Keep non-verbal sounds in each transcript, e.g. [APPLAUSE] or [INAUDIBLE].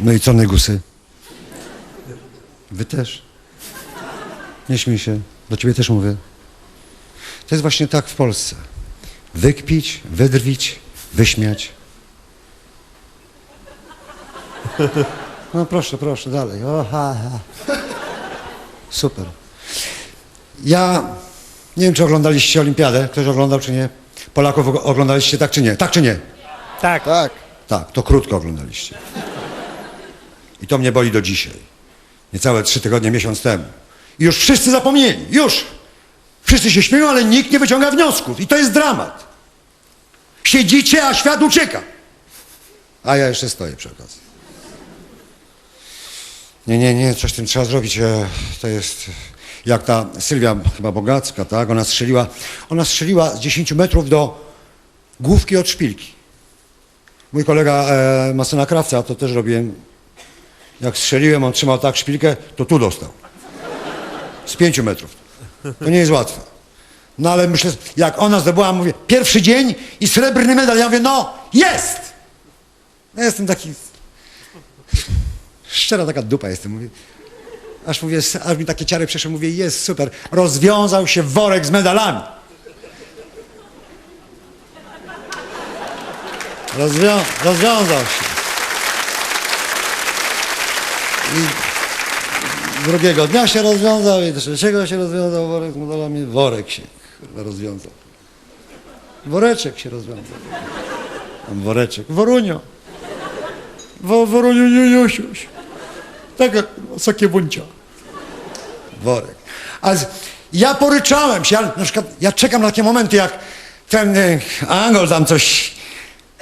No i co, negusy? Wy też. Nie śmiej się. Do ciebie też mówię. To jest właśnie tak w Polsce. Wykpić, wydrwić, wyśmiać. No proszę, proszę, dalej. O, ha, ha. Super. Ja nie wiem, czy oglądaliście Olimpiadę. Ktoś oglądał, czy nie? Polaków og- oglądaliście tak, czy nie? Tak, czy nie? Tak. Tak. Tak, to krótko oglądaliście. I to mnie boli do dzisiaj. Niecałe trzy tygodnie, miesiąc temu. I już wszyscy zapomnieli. Już. Wszyscy się śmieją, ale nikt nie wyciąga wniosków. I to jest dramat. Siedzicie, a świat ucieka. A ja jeszcze stoję przy okazji. Nie, nie, nie, coś tym trzeba zrobić. E, To jest jak ta Sylwia chyba Bogacka, tak? Ona strzeliła, ona strzeliła z 10 metrów do główki od szpilki. Mój kolega e, Masyna Krawca, to też robiłem. Jak strzeliłem, on trzymał tak szpilkę, to tu dostał. Z pięciu metrów. To nie jest łatwe. No ale myślę, jak ona zdobyła, mówię, pierwszy dzień i srebrny medal. Ja mówię, no, jest! Ja jestem taki... Szczera taka dupa jestem, mówię. Aż mówię, aż mi takie ciary przeszły, mówię, jest super. Rozwiązał się worek z medalami. Rozwią rozwiązał się. I drugiego dnia się rozwiązał, i trzeciego się rozwiązał worek z medalami. Worek się rozwiązał. Woreczek się rozwiązał. Tam woreczek. Worunio. Wo, woruniu, niusiuś. Taka sokie buncia. Worek. A z, ja poryczałem się, ja, na przykład, ja czekam na takie momenty, jak ten e, Angol tam coś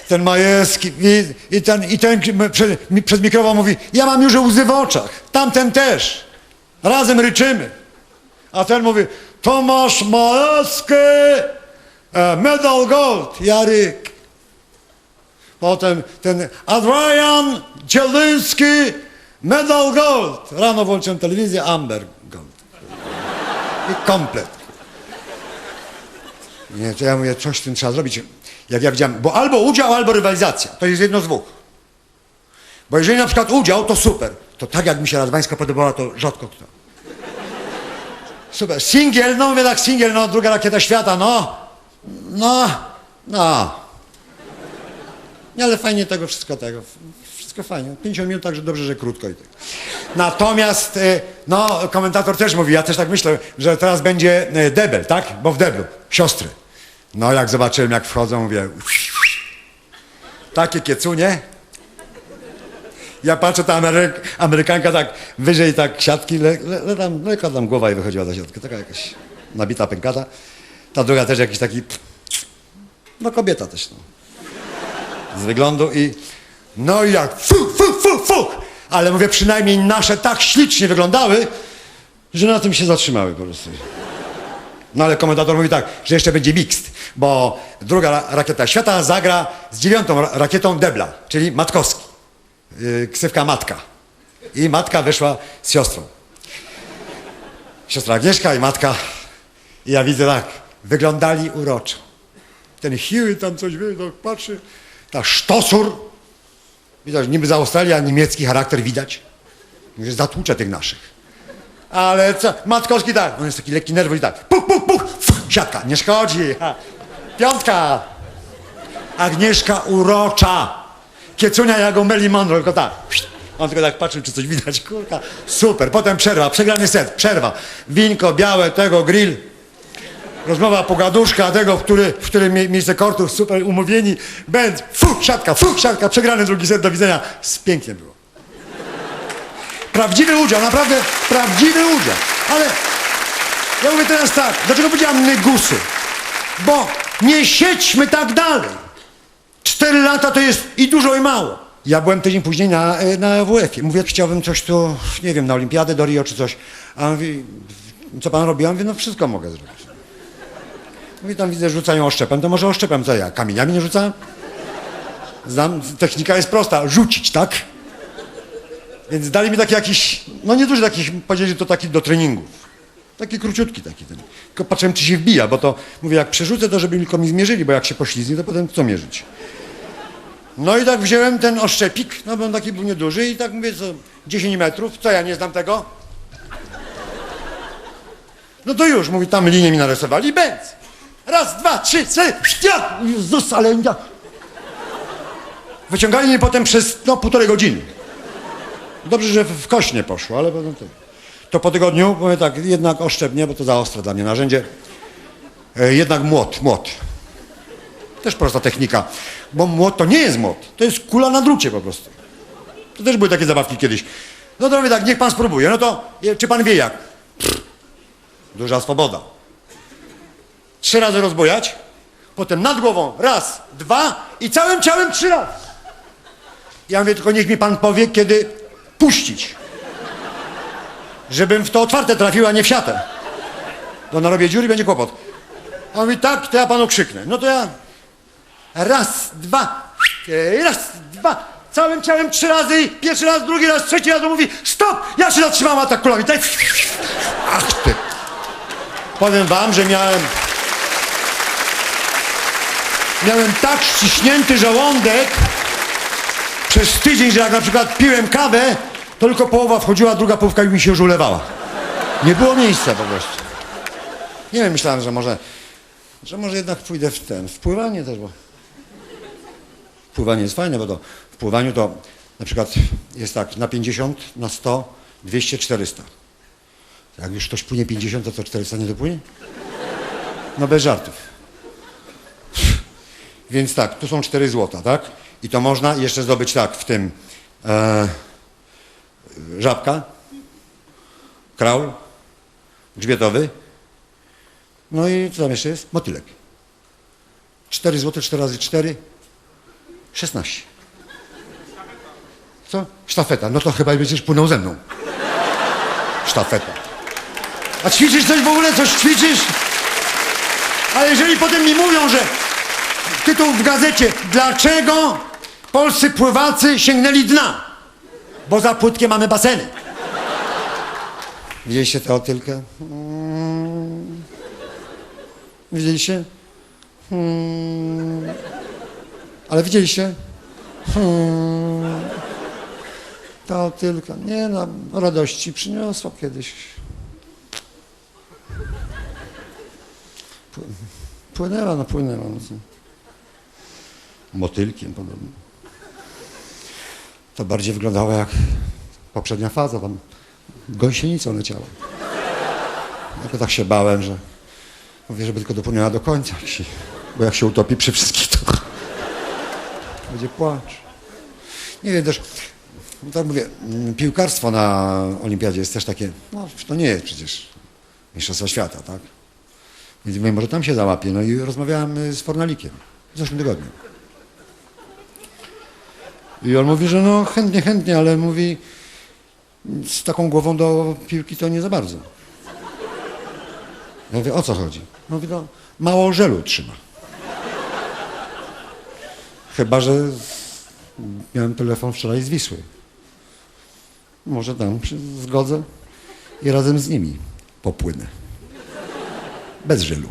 ten Majewski i, i ten, i ten przed, przed mikrofon mówi, ja mam już łzy w oczach, tamten też. Razem ryczymy. A ten mówi, Tomasz Majewski, e, medal gold, Jaryk. Potem ten Adrian Cieliński, medal gold. Rano włączyłem telewizję, Amber gold. I komplet. Nie, to ja mówię, coś z tym trzeba zrobić. Jak ja widziałem, bo albo udział, albo rywalizacja. To jest jedno z dwóch. Bo jeżeli na przykład udział, to super. To tak jak mi się Radwańska podobała, to rzadko kto. Super. Singiel, no mówię tak, singiel, no druga rakieta świata, no. No, no. Nie, ale fajnie tego wszystko tego. Wszystko fajnie. 50 minut, także dobrze, że krótko i tak. Natomiast, y, no, komentator też mówi, ja też tak myślę, że teraz będzie y, debel, tak? Bo w deblu, siostry. No, jak zobaczyłem, jak wchodzą, mówię, [LAUGHS] takie kiecunie. Ja patrzę, ta Ameryk Amerykanka tak wyżej, tak siatki, le, le, le, tam głowa jej wychodziła za siatkę, taka jakaś nabita pękata. Ta druga też jakiś taki, [LAUGHS] no kobieta też, no z wyglądu i no i jak fu, fu, fu, fu. Ale mówię, przynajmniej nasze tak ślicznie wyglądały, że na tym się zatrzymały po prostu. No ale komentator mówi tak, że jeszcze będzie mixed, bo druga ra- rakieta świata zagra z dziewiątą ra- rakietą Debla, czyli Matkowski. Yy, ksywka Matka. I matka wyszła z siostrą. Siostra Agnieszka i matka. I ja widzę tak, wyglądali uroczo. Ten Hiły tam coś wie, tak patrzy. Ta sztosur. Widać, niby z Australii, a niemiecki charakter widać. Mówię, że zatłucze tych naszych. Ale co? Matkowski tak. On jest taki lekki nerwowy i tak. Puch, puch, puch. Fuh, siatka. Nie szkodzi. Ha. Piątka. Agnieszka urocza. Kiecunia jak Meli Monroe, tylko tak. On tylko tak patrzył, czy coś widać. Kurka. Super. Potem przerwa. Przegrany set. Przerwa. Winko białe, tego grill. Rozmowa pogaduszka tego, w, który, w którym mie- miejsce kortów, super umówieni. Będ, fuch, siatka, fuch, siatka, przegrany drugi set, do widzenia. S- Pięknie było. Prawdziwy udział, naprawdę prawdziwy udział. Ale ja mówię teraz tak, dlaczego powiedziałam negusy? Bo nie siedźmy tak dalej. Cztery lata to jest i dużo i mało. Ja byłem tydzień później na, e, na WF-ie. Mówię, chciałbym coś tu, nie wiem, na olimpiadę do Rio czy coś. A on mówi, co pan robi? Ja mówię, no wszystko mogę zrobić. Mówi, tam widzę, rzucają oszczepem, to może oszczepem, co ja, kamieniami nie rzucałem? Znam, technika jest prosta, rzucić, tak? Więc dali mi taki jakiś, no nie duży taki, powiedzieli, to taki do treningów. Taki króciutki taki ten. Tylko patrzyłem, czy się wbija, bo to, mówię, jak przerzucę, to żeby tylko mi zmierzyli, bo jak się poślizgnie, to potem co mierzyć? No i tak wziąłem ten oszczepik, no bo on taki był nieduży i tak mówię, co 10 metrów, co ja nie znam tego? No to już, mówi, tam linię mi narysowali, bęc. Raz, dwa, trzy, cztery, ja, Jezus, ale. Wyciągali mnie potem przez, no, półtorej godziny. Dobrze, że w w kość nie poszło, ale potem to... To po tygodniu, powiem tak, jednak oszczepnie, bo to za ostre dla mnie narzędzie, e, jednak młot, młot. Też prosta technika, bo młot to nie jest młot, to jest kula na drucie po prostu. To też były takie zabawki kiedyś. No to mówię tak, niech pan spróbuje, no to e, czy pan wie jak? Pff, Duża swoboda. Trzy razy rozbojać, potem nad głową raz, dwa i całym ciałem trzy razy. Ja mówię, tylko niech mi pan powie, kiedy puścić. Żebym w to otwarte trafił, a nie w siatę. Bo narobię dziury i będzie kłopot. On mówi, tak, to ja panu krzyknę. No to ja raz, dwa, raz, dwa, całym ciałem trzy razy, pierwszy raz, drugi raz, trzeci raz, on mówi, stop, ja się zatrzymałem, a tak kulami, tak, ach ty. Powiem wam, że miałem, miałem tak ściśnięty żołądek przez tydzień, że jak na przykład piłem kawę, to tylko połowa wchodziła, druga połówka mi się już ulewała. Nie było miejsca po prostu. Nie wiem, myślałem, że może, że może jednak pójdę w ten, w pływanie też, bo pływanie jest fajne, bo to w to na przykład jest tak, na 50, na 100, 200, 400. Jak już ktoś płynie 50, to co 400 nie dopłynie? No bez żartów. Więc tak, tu są 4 złota, tak? I to można jeszcze zdobyć tak, w tym e, żabka, kraul, grzbietowy, no i co tam jeszcze jest? Motylek. 4 złote, 4 razy 4, 16. Co? Sztafeta. No to chyba będziesz płynął ze mną. Sztafeta. A ćwiczysz coś w ogóle? Coś ćwiczysz? Ale jeżeli potem mi mówią, że tytuł w gazecie Dlaczego polscy pływacy sięgnęli dna? Bo za płytkie mamy baseny. Widzieliście tę otylkę? Mm. Widzieliście? Hmm. Ale widzieliście? Hmm. Ta otylka. Nie no, radości przyniosła kiedyś. Pły- Płynęła, no płynęła. No. Motylkiem podobno. To bardziej wyglądało jak poprzednia faza, tam gąsienicą leciała. To tak się bałem, że mówię, żeby tylko dopłynęła do końca, bo jak się utopi przy wszystkich, to [LAUGHS] będzie płacz. Nie wiem też, no tak mówię, mm, piłkarstwo na olimpiadzie jest też takie, no to nie jest przecież mistrzostwo świata, tak? Więc mówię, może tam się załapie. No i rozmawiałem y, z Fornalikiem w zeszłym tygodniu. I on mówi, że no chętnie, chętnie, ale mówi z taką głową do piłki to nie za bardzo. Ja mówię, o co chodzi? Mówi, no mało żelu trzyma. Chyba, że miałem telefon wczoraj z Wisły. Może tam się zgodzę i razem z nimi popłynę. Bez żelu.